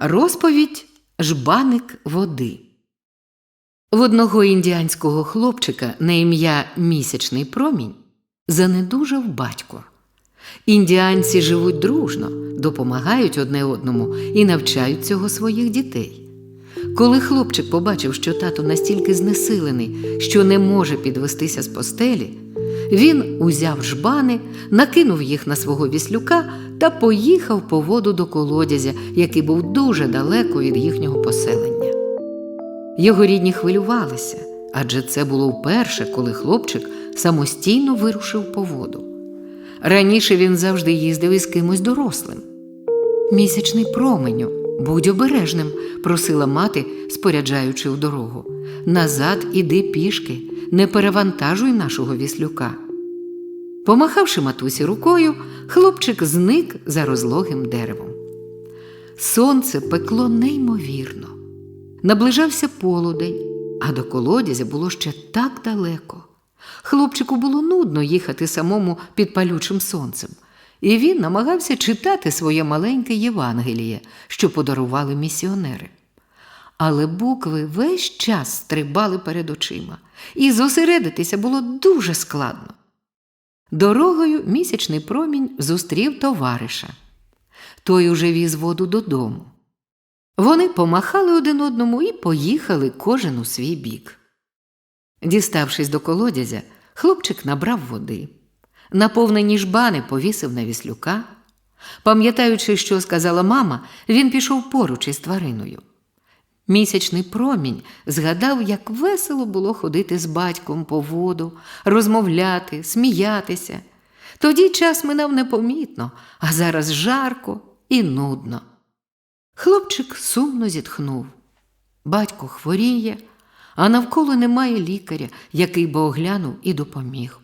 Розповідь Жбаник води. В одного індіанського хлопчика на ім'я Місячний промінь занедужав батько. Індіанці живуть дружно, допомагають одне одному і навчають цього своїх дітей. Коли хлопчик побачив, що тато настільки знесилений, що не може підвестися з постелі, він узяв жбани, накинув їх на свого віслюка та поїхав по воду до колодязя, який був дуже далеко від їхнього поселення. Його рідні хвилювалися, адже це було вперше, коли хлопчик самостійно вирушив по воду. Раніше він завжди їздив із кимось дорослим. Місячний променю, будь обережним, просила мати, споряджаючи в дорогу. Назад іди пішки, не перевантажуй нашого віслюка. Помахавши матусі рукою, хлопчик зник за розлогим деревом. Сонце пекло неймовірно. Наближався полудень, а до колодязя було ще так далеко. Хлопчику було нудно їхати самому під палючим сонцем, і він намагався читати своє маленьке Євангеліє, що подарували місіонери. Але букви весь час стрибали перед очима, і зосередитися було дуже складно. Дорогою місячний промінь зустрів товариша. Той уже віз воду додому. Вони помахали один одному і поїхали кожен у свій бік. Діставшись до колодязя, хлопчик набрав води. Наповнені жбани повісив на віслюка. Пам'ятаючи, що сказала мама, він пішов поруч із твариною. Місячний промінь згадав, як весело було ходити з батьком по воду, розмовляти, сміятися. Тоді час минав непомітно, а зараз жарко і нудно. Хлопчик сумно зітхнув. Батько хворіє, а навколо немає лікаря, який би оглянув і допоміг.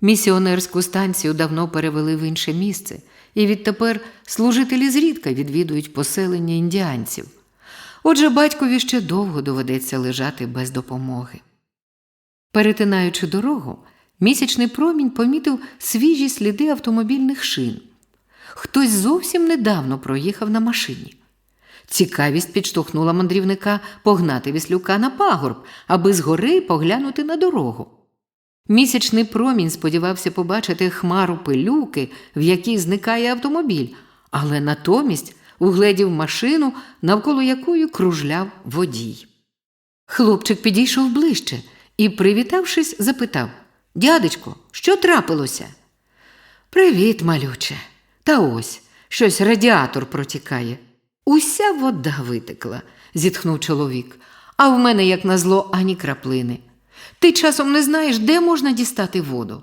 Місіонерську станцію давно перевели в інше місце, і відтепер служителі зрідка відвідують поселення індіанців. Отже, батькові ще довго доведеться лежати без допомоги. Перетинаючи дорогу, місячний промінь помітив свіжі сліди автомобільних шин. Хтось зовсім недавно проїхав на машині. Цікавість підштовхнула мандрівника погнати віслюка на пагорб, аби згори поглянути на дорогу. Місячний промінь сподівався побачити хмару пилюки, в якій зникає автомобіль, але натомість угледів машину, навколо якої кружляв водій. Хлопчик підійшов ближче і, привітавшись, запитав Дядечко, що трапилося? Привіт, малюче. Та ось щось радіатор протікає. Уся вода витекла, зітхнув чоловік, а в мене, як назло, ані краплини. Ти часом не знаєш, де можна дістати воду?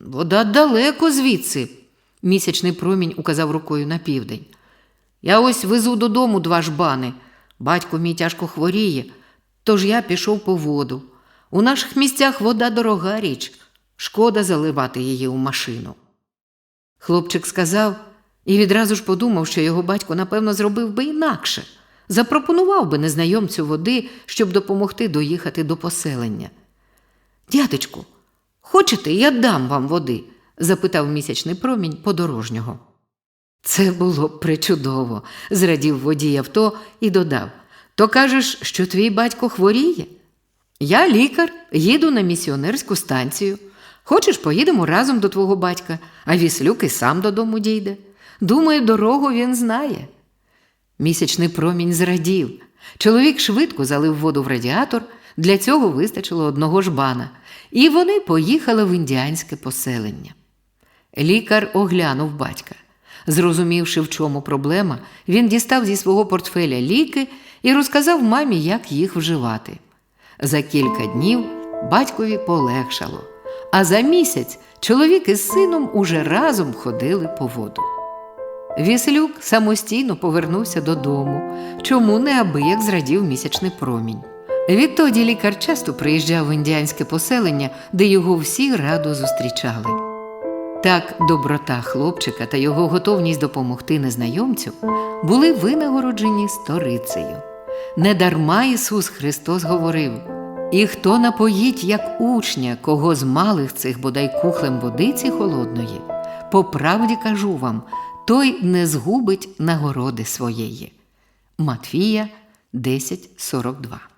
Вода далеко звідси, місячний промінь указав рукою на південь. Я ось везу додому два жбани. Батько мій тяжко хворіє, тож я пішов по воду. У наших місцях вода дорога річ, шкода заливати її у машину. Хлопчик сказав і відразу ж подумав, що його батько, напевно, зробив би інакше, запропонував би незнайомцю води, щоб допомогти доїхати до поселення. Дядечку, хочете, я дам вам води? запитав місячний промінь подорожнього. Це було причудово, зрадів водій авто і додав То кажеш, що твій батько хворіє? Я лікар, їду на місіонерську станцію. Хочеш, поїдемо разом до твого батька, а віслюк і сам додому дійде. Думаю, дорогу він знає. Місячний промінь зрадів. Чоловік швидко залив воду в радіатор, для цього вистачило одного жбана, і вони поїхали в індіанське поселення. Лікар оглянув батька. Зрозумівши, в чому проблема, він дістав зі свого портфеля ліки і розказав мамі, як їх вживати. За кілька днів батькові полегшало, а за місяць чоловік із сином уже разом ходили по воду. Віслюк самостійно повернувся додому, чому неабияк зрадів місячний промінь. Відтоді лікар часто приїжджав в індіанське поселення, де його всі радо зустрічали. Так доброта хлопчика та його готовність допомогти незнайомцю були винагороджені сторицею. Недарма Ісус Христос говорив І хто напоїть, як учня, кого з малих цих бодай кухлем водиці холодної, по правді кажу вам, той не згубить нагороди своєї. Матфія 10.42.